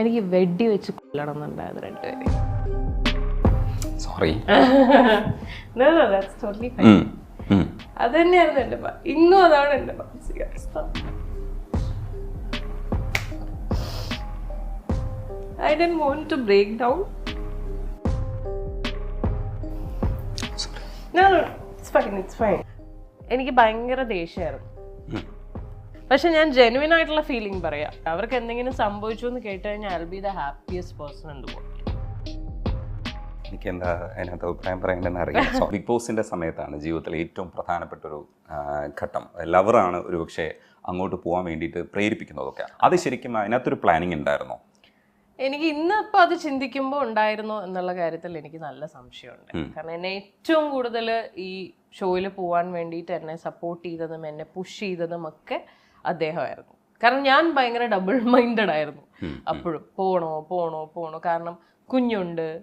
എനിക്ക് വെടി വെച്ച് കൊല്ലണം എന്നുണ്ടായത് രണ്ടുപേരെയും സോറി. അത് തന്നെയായിരുന്നു എന്റെ ഇന്നും അതാണ് എന്റെ മാനസികാവസ്ഥ. I down it's fine it's fine എനിക്ക് ഭയങ്കര ദേഷ്യമായിരുന്നു. പക്ഷെ ഞാൻ ജെനുവിൻ ആയിട്ടുള്ള ഫീലിംഗ് പറയാം. അവർക്ക് എന്തെങ്കിലും സംഭവിച്ചു എന്ന് കേട്ട് കഴിഞ്ഞാൽ I be the happiest person the എനിക്ക് എന്താ അതിനകത്ത് അഭിപ്രായം പറയേണ്ടതെന്ന് അറിയാം ബിഗ് ബോസിന്റെ സമയത്താണ് ജീവിതത്തിലെ ഏറ്റവും പ്രധാനപ്പെട്ട ഒരു ഘട്ടം. ലവറാണ് ഒരു പക്ഷേ അങ്ങോട്ട് പോകാൻ വേണ്ടിയിട്ട് പ്രേരിപ്പിക്കുന്നതൊക്കെ. അത് ശരിക്കും അതിനകത്തൊരു പ്ലാനിങ് ഉണ്ടായിരുന്നോ? എനിക്ക് ഇന്ന് അത് ചിന്തിക്കുമ്പോൾ ഉണ്ടായിരുന്നോ എന്നുള്ള കാര്യത്തിൽ എനിക്ക് നല്ല സംശയമുണ്ട്. കാരണം എന്നെ ഏറ്റവും കൂടുതൽ ഈ ഷോയിൽ പോകാൻ വേണ്ടിയിട്ട് എന്നെ സപ്പോർട്ട് ചെയ്തതും എന്നെ പുഷ് ചെയ്തതും ഒക്കെ അദ്ദേഹമായിരുന്നു. കാരണം ഞാൻ ഭയങ്കര ഡബിൾ മൈൻഡഡ് ആയിരുന്നു അപ്പോഴും. പോണോ പോണോ പോണോ. കാരണം കുഞ്ഞുണ്ട്.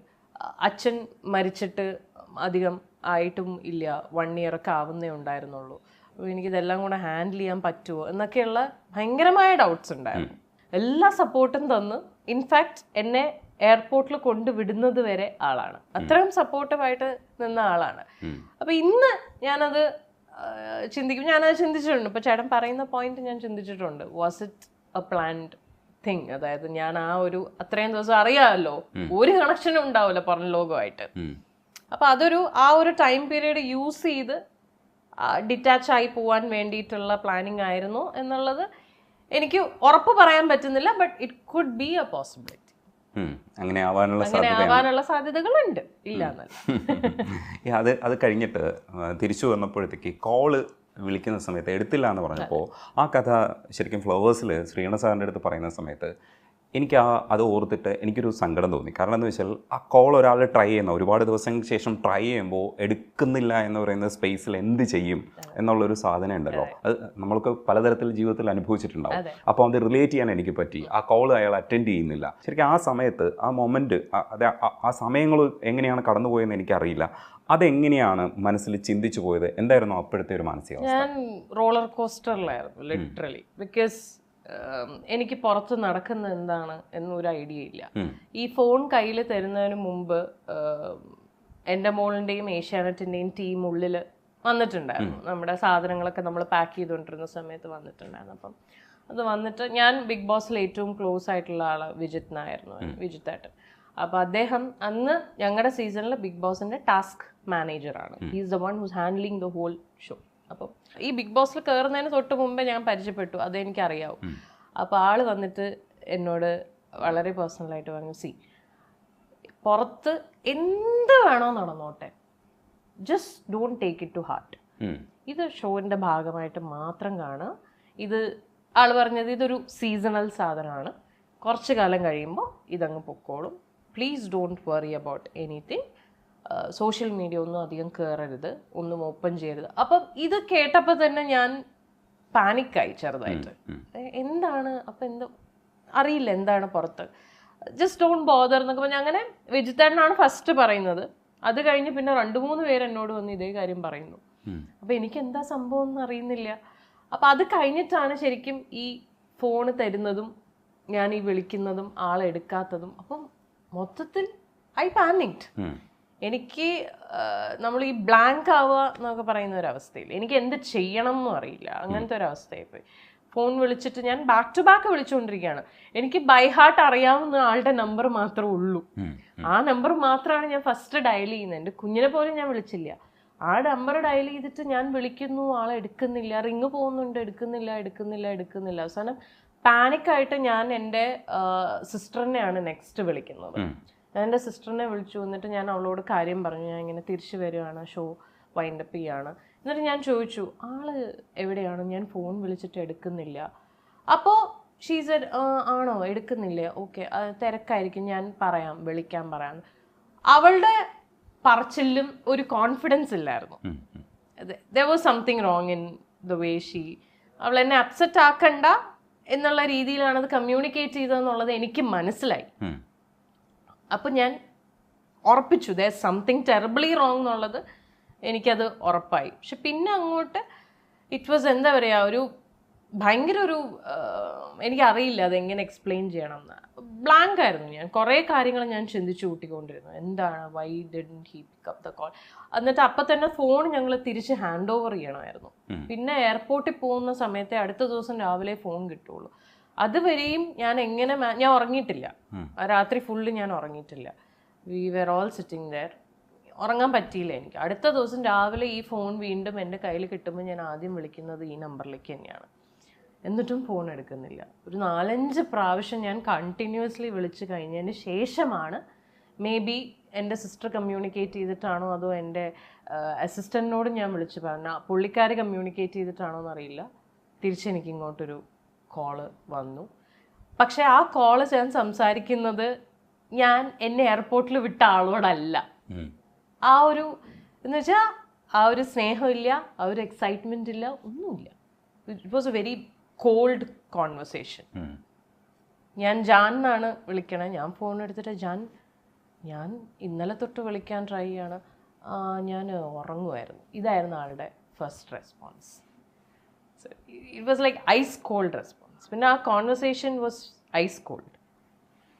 അച്ഛൻ മരിച്ചിട്ട് അധികം ആയിട്ടും ഇല്ല. വൺ ഇയർ ഒക്കെ ആവുന്നേ ഉണ്ടായിരുന്നുള്ളൂ. അപ്പോൾ എനിക്കിതെല്ലാം കൂടെ ഹാൻഡിൽ ചെയ്യാൻ പറ്റുമോ എന്നൊക്കെയുള്ള ഭയങ്കരമായ ഡൗട്ട്സ് ഉണ്ടായിരുന്നു. എല്ലാ സപ്പോർട്ടും തന്ന്. ഇൻഫാക്ട് എന്നെ എയർപോർട്ടിൽ കൊണ്ടുവിടുന്നത് വരെ ആളാണ്. അത്രയും സപ്പോർട്ടീവായിട്ട് നിന്ന ആളാണ്. അപ്പോൾ ഇന്ന് ഞാനത് ചിന്തിക്കും. ഞാനത് ചിന്തിച്ചിട്ടുണ്ട്. ഇപ്പോൾ ചേട്ടൻ പറയുന്ന പോയിന്റ് ഞാൻ ചിന്തിച്ചിട്ടുണ്ട്. Was it a planned thing അതായത് ഞാൻ ആ ഒരു അത്രയും ദിവസം അറിയാമല്ലോ. ഒരു കണക്ഷനും ഉണ്ടാവില്ല പുറം ലോകമായിട്ട്. അപ്പൊ അതൊരു ആ ഒരു ടൈം പീരീഡ് യൂസ് ചെയ്ത് ഡിറ്റാച്ച് ആയി പോവാൻ വേണ്ടിയിട്ടുള്ള പ്ലാനിങ് ആയിരുന്നു എന്നുള്ളത് എനിക്ക് ഉറപ്പ് പറയാൻ പറ്റുന്നില്ല but it could be a possibility um. അങ്ങനെ ആവാനുള്ള അങ്ങനെ ആവാനുള്ള സാധ്യതകളുണ്ട്. ഇല്ല അത് അത് കഴിഞ്ഞിട്ട് തിരിച്ചു വന്നപ്പോഴത്തേക്ക് കോൾ വിളിക്കുന്ന സമയത്ത് എടുത്തില്ല എന്ന് പറഞ്ഞപ്പോൾ ആ കഥ ശരിക്കും ഫ്ലവേഴ്സിൽ ശ്രീണ സാറിന്റെ അടുത്ത് പറയുന്ന സമയത്ത് എനിക്ക് ആ അത് ഓർത്തിട്ട് എനിക്കൊരു സങ്കടം തോന്നി. കാരണം എന്ന് വെച്ചാൽ ആ കോൾ ഒരാൾ ട്രൈ ചെയ്യുന്ന ഒരുപാട് ദിവസങ്ങൾക്ക് ശേഷം ട്രൈ ചെയ്യുമ്പോൾ എടുക്കുന്നില്ല എന്ന് പറയുന്ന സ്പേസിൽ എന്ത് ചെയ്യും എന്നുള്ളൊരു സാധനം ഉണ്ടല്ലോ. അത് നമ്മൾക്ക് പലതരത്തിൽ ജീവിതത്തിൽ അനുഭവിച്ചിട്ടുണ്ടാവും. അപ്പോൾ അത് റിലേറ്റ് ചെയ്യാൻ എനിക്ക് പറ്റി. ആ കോൾ അയാൾ അറ്റൻഡ് ചെയ്യുന്നില്ല. ശരിക്കും ആ സമയത്ത് ആ മൊമെന്റ് അത് ആ- ആ സമയങ്ങൾ എങ്ങനെയാണ് കടന്നുപോയെന്ന് എനിക്കറിയില്ല. അതെങ്ങനെയാണ് മനസ്സിൽ ചിന്തിച്ചു പോയത്? എന്തായിരുന്നു അപ്പോഴത്തെ ഒരു മാനസികാവസ്ഥ? ഞാൻ റോളർ കോസ്റ്ററിലായിരുന്നു ലിറ്ററലി ബിക്കോസ് എനിക്ക് പുറത്ത് നടക്കുന്ന എന്താണ് എന്നൊരു ഐഡിയ ഇല്ല. ഈ ഫോൺ കയ്യിൽ തരുന്നതിന് മുമ്പ് എന്റെ മോളിന്റെയും ഏഷ്യാനെറ്റിന്റെയും ടീം ഉള്ളിൽ വന്നിട്ടുണ്ടായിരുന്നു. നമ്മുടെ സാധനങ്ങളൊക്കെ നമ്മൾ പാക്ക് ചെയ്തുകൊണ്ടിരുന്ന സമയത്ത് വന്നിട്ടുണ്ടായിരുന്നു. അപ്പം അത് വന്നിട്ട് ഞാൻ ബിഗ് ബോസിൽ ഏറ്റവും ക്ലോസ് ആയിട്ടുള്ള ആൾ വിജിത് നായിരുന്നു വിജിത് ആയിട്ട് അപ്പോൾ അദ്ദേഹം അന്ന് ഞങ്ങളുടെ സീസണിൽ ബിഗ് ബോസിന്റെ ടാസ്ക് മാനേജറാണ് he's the one who's handling the whole show അപ്പോൾ ഈ ബിഗ് ബോസിൽ കയറുന്നതിന് തൊട്ട് മുമ്പേ ഞാൻ പരിചയപ്പെട്ടു. അതെനിക്കറിയാവും അപ്പോൾ ആൾ വന്നിട്ട് എന്നോട് വളരെ പേഴ്സണലായിട്ട് പറഞ്ഞു സി പുറത്ത് എന്ത് വേണോ നടന്നോട്ടെ. Just don't take it to heart ഇത് ഷോവിന്റെ ഭാഗമായിട്ട് മാത്രം കാണുക. ഇത് ആൾ പറഞ്ഞത് ഇതൊരു സീസണൽ സാധനമാണ്. കുറച്ച് കാലം കഴിയുമ്പോൾ ഇതങ്ങ് പൊക്കോളും. Please don't worry about anything social media ഒന്നും അധികം കയറരുത് ഒന്നും ഓപ്പൺ ചെയ്യരുത്. അപ്പം ഇത് കേട്ടപ്പോൾ തന്നെ ഞാൻ പാനിക്കായി ചെറുതായിട്ട്. എന്താണ്? അപ്പം എന്ത്? അറിയില്ല എന്താണ് പുറത്ത്. ജസ്റ്റ് ഡോണ്ട് ബോദർ എന്നൊക്കെ പറഞ്ഞാൽ അങ്ങനെ വെജിറ്റേറിയനാണ് ഫസ്റ്റ് പറയുന്നത്. അത് കഴിഞ്ഞ് പിന്നെ രണ്ട് മൂന്ന് പേര് എന്നോട് വന്ന് ഇതേ കാര്യം പറയുന്നു. അപ്പം എനിക്ക് എന്താ സംഭവം എന്ന് അറിയുന്നില്ല. അപ്പം അത് കഴിഞ്ഞിട്ടാണ് ശരിക്കും ഈ ഫോണ് തരുന്നതും ഞാൻ ഈ വിളിക്കുന്നതും ആളെടുക്കാത്തതും അപ്പം മൊത്തത്തിൽ ഐ പാനിക്ഡ്. എനിക്ക് നമ്മൾ ഈ ബ്ലാങ്ക് ആവുക എന്നൊക്കെ പറയുന്ന ഒരവസ്ഥയിൽ എനിക്ക് എന്ത് ചെയ്യണം എന്നും അറിയില്ല. അങ്ങനത്തെ ഒരു അവസ്ഥയായിപ്പോയി ഫോൺ വിളിച്ചിട്ട് ഞാൻ ബാക്ക് ടു ബാക്ക് വിളിച്ചുകൊണ്ടിരിക്കുകയാണ് എനിക്ക് ബൈ ഹാർട്ട് അറിയാവുന്ന ആളുടെ നമ്പർ മാത്രമേ ഉള്ളൂ. ആ നമ്പർ മാത്രമാണ് ഞാൻ ഫസ്റ്റ് ഡയൽ ചെയ്യുന്നത്. എന്റെ കുഞ്ഞിനെ പോലും ഞാൻ വിളിച്ചില്ല. ആ നമ്പർ ഡയൽ ചെയ്തിട്ട് ഞാൻ വിളിക്കുന്നു ആളെ എടുക്കുന്നില്ല റിങ് പോകുന്നുണ്ട് എടുക്കുന്നില്ല എടുക്കുന്നില്ല എടുക്കുന്നില്ല. അവസാനം പാനിക്കായിട്ട് ഞാൻ എന്റെ സിസ്റ്ററിനെയാണ് നെക്സ്റ്റ് വിളിക്കുന്നത്. ഞാൻ എന്റെ സിസ്റ്ററിനെ വിളിച്ചു എന്നിട്ട് ഞാൻ അവളോട് കാര്യം പറഞ്ഞു. ഞാൻ ഇങ്ങനെ തിരിച്ചു വരികയാണ് ഷോ വൈൻഡപ്പ് ചെയ്യാണ്. എന്നിട്ട് ഞാൻ ചോദിച്ചു ആൾ എവിടെയാണ്? ഞാൻ ഫോൺ വിളിച്ചിട്ട് എടുക്കുന്നില്ല. അപ്പോൾ ഷീസ് ആണോ? എടുക്കുന്നില്ല? ഓക്കെ തിരക്കായിരിക്കും. ഞാൻ പറയാം വിളിക്കാൻ പറയാം. അവളുടെ പറച്ചിലും ഒരു കോൺഫിഡൻസ് ഇല്ലായിരുന്നു. There was something wrong in the way she അവൾ എന്നെ അപ്സെറ്റ് ആക്കണ്ട എന്നുള്ള രീതിയിലാണ് അത് കമ്മ്യൂണിക്കേറ്റ് ചെയ്തതെന്നുള്ളത് എനിക്ക് മനസ്സിലായി. ഉം. അപ്പം ഞാൻ ഉറപ്പിച്ചു ദ സംതിങ് ടെറബിളി റോങ് എന്നുള്ളത് എനിക്കത് ഉറപ്പായി. പക്ഷെ പിന്നെ അങ്ങോട്ട് ഇറ്റ് വാസ് എന്താ പറയുക ഒരു ഭയങ്കര ഒരു എനിക്കറിയില്ല അതെങ്ങനെ എക്സ്പ്ലെയിൻ ചെയ്യണം എന്ന് ബ്ലാങ്ക് ആയിരുന്നു ഞാൻ. കുറേ കാര്യങ്ങൾ ഞാൻ ചിന്തിച്ചു കൂട്ടിക്കൊണ്ടിരുന്നു. എന്താണ് why did he pick up the call എന്നിട്ട് അപ്പം തന്നെ ഫോൺ ഞങ്ങൾ തിരിച്ച് ഹാൻഡ് ഓവർ ചെയ്യണമായിരുന്നു. പിന്നെ എയർപോർട്ടിൽ പോകുന്ന സമയത്തെ അടുത്ത ദിവസം രാവിലെ ഫോൺ കിട്ടുള്ളൂ. അതുവരെയും ഞാൻ എങ്ങനെ ഞാൻ ഉറങ്ങിയിട്ടില്ല. ആ രാത്രി ഫുള്ള് ഞാൻ ഉറങ്ങിയിട്ടില്ല. We were all sitting there ഉറങ്ങാൻ പറ്റിയില്ല എനിക്ക്. അടുത്ത ദിവസം രാവിലെ ഈ ഫോൺ വീണ്ടും എന്റെ കയ്യിൽ കിട്ടുമ്പോൾ ഞാൻ ആദ്യം വിളിക്കുന്നത് ഈ നമ്പറിലേക്ക് തന്നെയാണ്. എന്നിട്ടും ഫോൺ എടുക്കുന്നില്ല. ഒരു നാലഞ്ച് പ്രാവശ്യം ഞാൻ കണ്ടിന്യൂസ്ലി വിളിച്ച് കഴിഞ്ഞതിന് ശേഷമാണ് മേ ബി എന്റെ സിസ്റ്റർ കമ്മ്യൂണിക്കേറ്റ് ചെയ്തിട്ടാണോ അതോ എന്റെ അസിസ്റ്റന്റിനോട് ഞാൻ വിളിച്ച് പറഞ്ഞ പുള്ളിക്കാർ കമ്മ്യൂണിക്കേറ്റ് ചെയ്തിട്ടാണോ എന്നറിയില്ല. തിരിച്ചെനിക്ക് ഇങ്ങോട്ടൊരു കോൾ വന്നു. പക്ഷേ ആ കോൾ ഞാൻ സംസാരിക്കുന്നത് ഞാൻ എന്നെ എയർപോർട്ടിൽ വിട്ട ആളോടല്ല. ആ ഒരു എന്ന് വെച്ചാൽ ആ ഒരു സ്നേഹമില്ല ആ ഒരു എക്സൈറ്റ്മെന്റ് ഇല്ല ഒന്നുമില്ല. It was a very cold conversation ഞാൻ ജാൻ എന്നാണ് വിളിക്കണേ. ഞാൻ ഫോൺ എടുത്തിട്ട് ജാൻ ഞാൻ ഇന്നലെ തൊട്ട് വിളിക്കാൻ ട്രൈ ചെയ്യാണ്. ഞാൻ ഉറങ്ങുമായിരുന്നു ഇതായിരുന്നു ആളുടെ first response it was like ice cold response പിന്നെ ആ കോൺവെർസേഷൻ വാസ് ഐസ് കോൾഡ്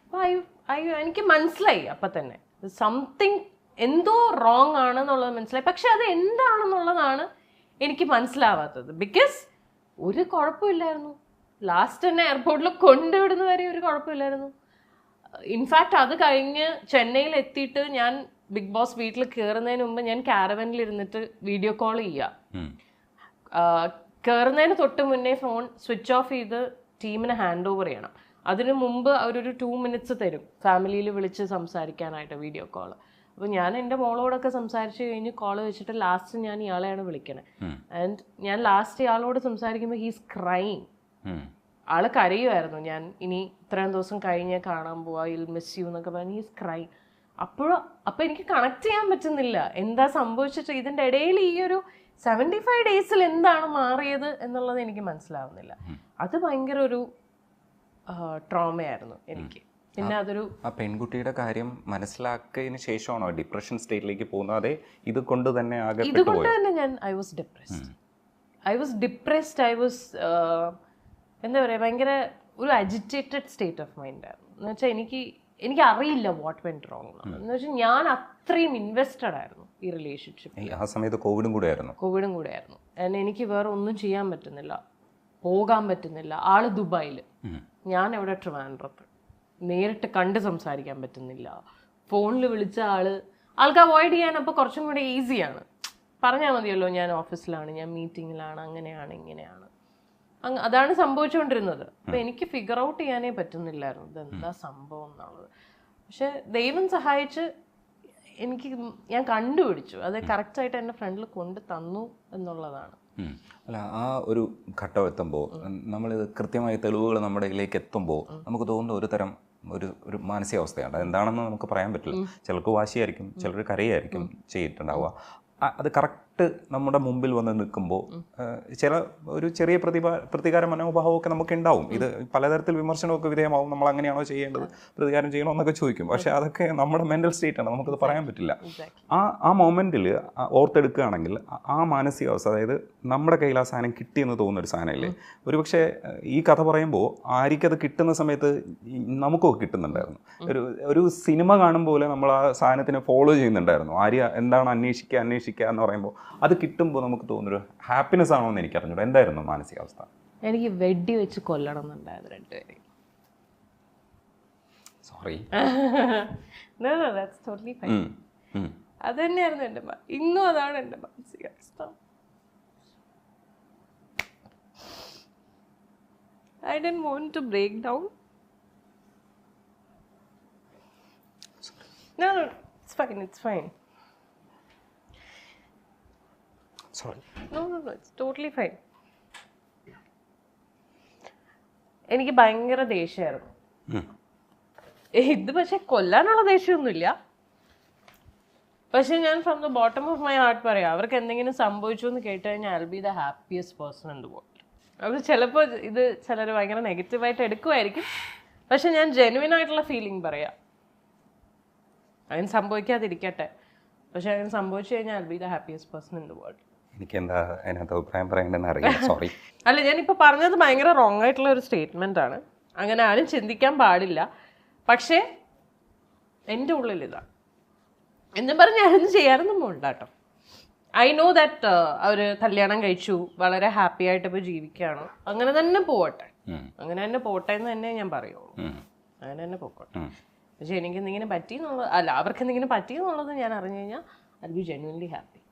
അപ്പോൾ ഐ ഐ എനിക്ക് മനസ്സിലായി അപ്പം തന്നെ. സംതിങ് എന്തോ റോങ് ആണെന്നുള്ളത് മനസ്സിലായി. പക്ഷെ അത് എന്താണെന്നുള്ളതാണ് എനിക്ക് മനസ്സിലാവാത്തത്. ബിക്കോസ് ഒരു കുഴപ്പമില്ലായിരുന്നു. ലാസ്റ്റ് തന്നെ എയർപോർട്ടിൽ കൊണ്ടുവിടുന്ന വരെ ഒരു കുഴപ്പമില്ലായിരുന്നു. ഇൻഫാക്റ്റ് അത് കഴിഞ്ഞ് ചെന്നൈയിൽ എത്തിയിട്ട് ഞാൻ ബിഗ് ബോസ് വീട്ടിൽ കയറുന്നതിന് മുമ്പ് ഞാൻ കാരവനിൽ ഇരുന്നിട്ട് വീഡിയോ കോൾ ചെയ്യുക. കയറുന്നതിന് തൊട്ട് മുന്നേ ഫോൺ സ്വിച്ച് ഓഫ് ചെയ്ത് ടീമിന് ഹാൻഡ് ഓവർ ചെയ്യണം. അതിന് മുമ്പ് അവരൊരു ടു മിനിറ്റ്സ് തരും. ഫാമിലിയിൽ വിളിച്ച് സംസാരിക്കാനായിട്ട് വീഡിയോ കോൾ അപ്പോൾ ഞാൻ എന്റെ മോളോടൊക്കെ സംസാരിച്ച് കഴിഞ്ഞ് കോൾ വെച്ചിട്ട് ലാസ്റ്റ് ഞാൻ ഇയാളെയാണ് വിളിക്കണേ. ആൻഡ് ഞാൻ ലാസ്റ്റ് ഇയാളോട് സംസാരിക്കുമ്പോൾ ഹീസ് ക്രൈങ് ഉം. ആൾ കരയുമായിരുന്നു ഞാൻ ഇനി ഇത്രയും ദിവസം കഴിഞ്ഞ് കാണാൻ പോവാ ഇൽ മിസ് യു എന്നൊക്കെ പറഞ്ഞ് ഹീസ് ക്രൈ അപ്പോഴും അപ്പോൾ എനിക്ക് കണക്ട് ചെയ്യാൻ പറ്റുന്നില്ല. എന്താ സംഭവിച്ചിട്ട് ഇതിന്റെ ഇടയിൽ ഈ ഒരു സെവന്റി ഫൈവ് ഡേയ്സിൽ എന്താണ് മാറിയത് എന്നുള്ളത് എനിക്ക് മനസ്സിലാവുന്നില്ല. അത് ഭയങ്കര ഒരു ട്രോമയായിരുന്നു എനിക്ക്. പിന്നെ അതൊരു ആ പെൺകുട്ടിയുടെ കാര്യം മനസ്സിലാക്കിയതിന് ശേഷമാണോ ഡിപ്രഷൻ സ്റ്റേറ്റിലേക്ക് പോകുന്നത്? അതെ ഇത് കൊണ്ട് തന്നെ ആകെ ഇതുകൊണ്ട് തന്നെ ഞാൻ I was depressed I was depressed I was എന്താ പറയുക ഭയങ്കര ഒരു അജിറ്റേറ്റഡ് സ്റ്റേറ്റ് ഓഫ് മൈൻഡ് ആയിരുന്നു. എന്ന് വെച്ചാൽ എനിക്ക് എനിക്ക് അറിയില്ല വാട്ട് വെന്റ് റോങ് എന്ന് വെച്ചാൽ ഞാൻ അത്രയും ഇൻവെസ്റ്റഡ് ആയിരുന്നു ഈ റിലേഷൻഷിപ്പ് ആ സമയത്ത് കോവിഡും കൂടെ ആയിരുന്നു. കോവിഡും കൂടെ ആയിരുന്നു. And എനിക്ക് വേറെ ഒന്നും ചെയ്യാൻ പറ്റുന്നില്ല. പോകാൻ പറ്റുന്നില്ല. ആൾ ദുബായിൽ ഞാൻ എവിടെ ട്രിവാൻഡ്രത്ത്? നേരിട്ട് കണ്ട് സംസാരിക്കാൻ പറ്റുന്നില്ല. ഫോണിൽ വിളിച്ച ആൾ ആൾക്ക് അവോയ്ഡ് ചെയ്യാൻ അപ്പോൾ കുറച്ചും കൂടെ ഈസിയാണ് പറഞ്ഞാൽ മതിയല്ലോ ഞാൻ ഓഫീസിലാണ് ഞാൻ മീറ്റിങ്ങിലാണ് അങ്ങനെയാണ് ഇങ്ങനെയാണ്. അതാണ് സംഭവിച്ചുകൊണ്ടിരുന്നത്. അപ്പം എനിക്ക് ഫിഗർ ഔട്ട് ചെയ്യാനേ പറ്റുന്നില്ലായിരുന്നു. ഇതെന്താ സംഭവം എന്നുള്ളത്. പക്ഷെ ദൈവം സഹായിച്ച് എനിക്ക് ഞാൻ കണ്ടുപിടിച്ചു. അത് കറക്റ്റായിട്ട് എന്റെ ഫ്രണ്ടിൽ കൊണ്ട് തന്നു എന്നുള്ളതാണ്. അല്ല ആ ഒരു ഘട്ടം എത്തുമ്പോൾ നമ്മളിത് കൃത്യമായ തെളിവുകൾ നമ്മുടെ ഇതിലേക്ക് എത്തുമ്പോൾ നമുക്ക് തോന്നുന്ന ഒരു തരം ഒരു ഒരു മാനസികാവസ്ഥയുണ്ട്. എന്താണെന്ന് നമുക്ക് പറയാൻ പറ്റില്ല. ചിലർക്ക് വാശിയായിരിക്കും ചിലർ കരയായിരിക്കും ചെയ്തിട്ടുണ്ടാവുക. അത് കറക്റ്റ് നമ്മുടെ മുമ്പിൽ വന്ന് നിൽക്കുമ്പോൾ ചില ഒരു ചെറിയ പ്രതിഭ പ്രതികാര മനോഭാവമൊക്കെ നമുക്ക് ഉണ്ടാവും ഇത് പലതരത്തിൽ വിമർശനമൊക്കെ വിധേയമാവും. നമ്മൾ അങ്ങനെയാണോ ചെയ്യേണ്ടത്? പ്രതികാരം ചെയ്യണോ എന്നൊക്കെ ചോദിക്കും. പക്ഷെ അതൊക്കെ നമ്മുടെ മെന്റൽ സ്റ്റേറ്റ് ആണ്. നമുക്കത് പറയാൻ പറ്റില്ല. ആ ആ മൊമെന്റിൽ ഓർത്തെടുക്കുകയാണെങ്കിൽ ആ- മാനസികാവസ്ഥ അതായത് നമ്മുടെ കയ്യിൽ ആ സാധനം കിട്ടിയെന്ന് തോന്നുന്ന ഒരു സാധനമില്ലേ? ഒരുപക്ഷെ ഈ കഥ പറയുമ്പോൾ ആരിക്കത് കിട്ടുന്ന സമയത്ത് നമുക്കൊക്കെ കിട്ടുന്നുണ്ടായിരുന്നു. ഒരു ഒരു സിനിമ കാണുമ്പോൾ നമ്മൾ ആ സാധനത്തിനെ ഫോളോ ചെയ്യുന്നുണ്ടായിരുന്നു. ആര്യ എന്താണ് അന്വേഷിക്കുക അന്വേഷിക്കുക എന്ന് പറയുമ്പോൾ അത് കിട്ടുമ്പോൾ നമുക്ക് തോന്നുന്നൊരു ഹാപ്പിനെസ് ആണോ എന്ന് എനിക്ക് അറിഞ്ഞൂടാ എന്തായിരുന്നു മാനസികാവസ്ഥ? എനിക്ക് വെടി വെച്ച് കൊല്ലണം എന്നുണ്ടായിരുന്നു രണ്ടുപേരെയും സോറി. അത് തന്നെയായിരുന്നു എന്റെ ഇന്നും അതാണ് എന്റെ മാനസികാവസ്ഥ. I don't want to break down No, no, it's fine, it's fine. Sorry No, no, no, it's totally fine. എനിക്ക് ഭയങ്കര ദേഷ്യമായിരുന്നു. ഇത് പക്ഷെ കൊല്ലാനുള്ള ദേഷ്യമൊന്നുമില്ല. പക്ഷെ ഞാൻ from the bottom of my heart പറയാം അവർക്ക് എന്തെങ്കിലും സംഭവിച്ചു എന്ന് കേട്ട് കഴിഞ്ഞാൽ I be the happiest person in the world അത് ചിലപ്പോൾ ഇത് ചിലർ ഭയങ്കര നെഗറ്റീവായിട്ട് എടുക്കുമായിരിക്കും. പക്ഷെ ഞാൻ ജെനുവിൻ ആയിട്ടുള്ള ഫീലിംഗ് പറയാം. അതിന് സംഭവിക്കാതിരിക്കട്ടെ. പക്ഷെ അതിന് സംഭവിച്ചു കഴിഞ്ഞാൽ I be the happiest person in the world എനിക്ക് എന്താ അതിനകത്ത് അഭിപ്രായം പറയേണ്ടതെന്ന് അറിയാം സോറി അല്ല ഞാനിപ്പോൾ പറഞ്ഞത് ഭയങ്കര റോങ് ആയിട്ടുള്ള ഒരു സ്റ്റേറ്റ്മെന്റ് ആണ്. അങ്ങനെ ആരും ചിന്തിക്കാൻ പാടില്ല. പക്ഷേ എന്റെ ഉള്ളിൽ ഇതാണ് എന്നും പറഞ്ഞ് ഞാനൊന്നും ചെയ്യാനൊന്നും പോകണ്ട കേട്ടോ. ഐ നോ ദാറ്റ് അവർ കല്യാണം കഴിച്ചു വളരെ ഹാപ്പി ആയിട്ട് ഇപ്പോൾ ജീവിക്കുകയാണ്. അങ്ങനെ തന്നെ പോവട്ടെ. അങ്ങനെ തന്നെ പോട്ടെ എന്ന് തന്നെ ഞാൻ പറയുള്ളൂ. അങ്ങനെ തന്നെ പോക്കോട്ടെ. പക്ഷെ എനിക്ക് എന്തെങ്കിലും പറ്റി എന്നുള്ളത് അല്ല അവർക്ക് എന്തെങ്കിലും പറ്റി എന്നുള്ളത് ഞാൻ അറിഞ്ഞു കഴിഞ്ഞാൽ ഐ ബി ജെന്വൻലി ഹാപ്പി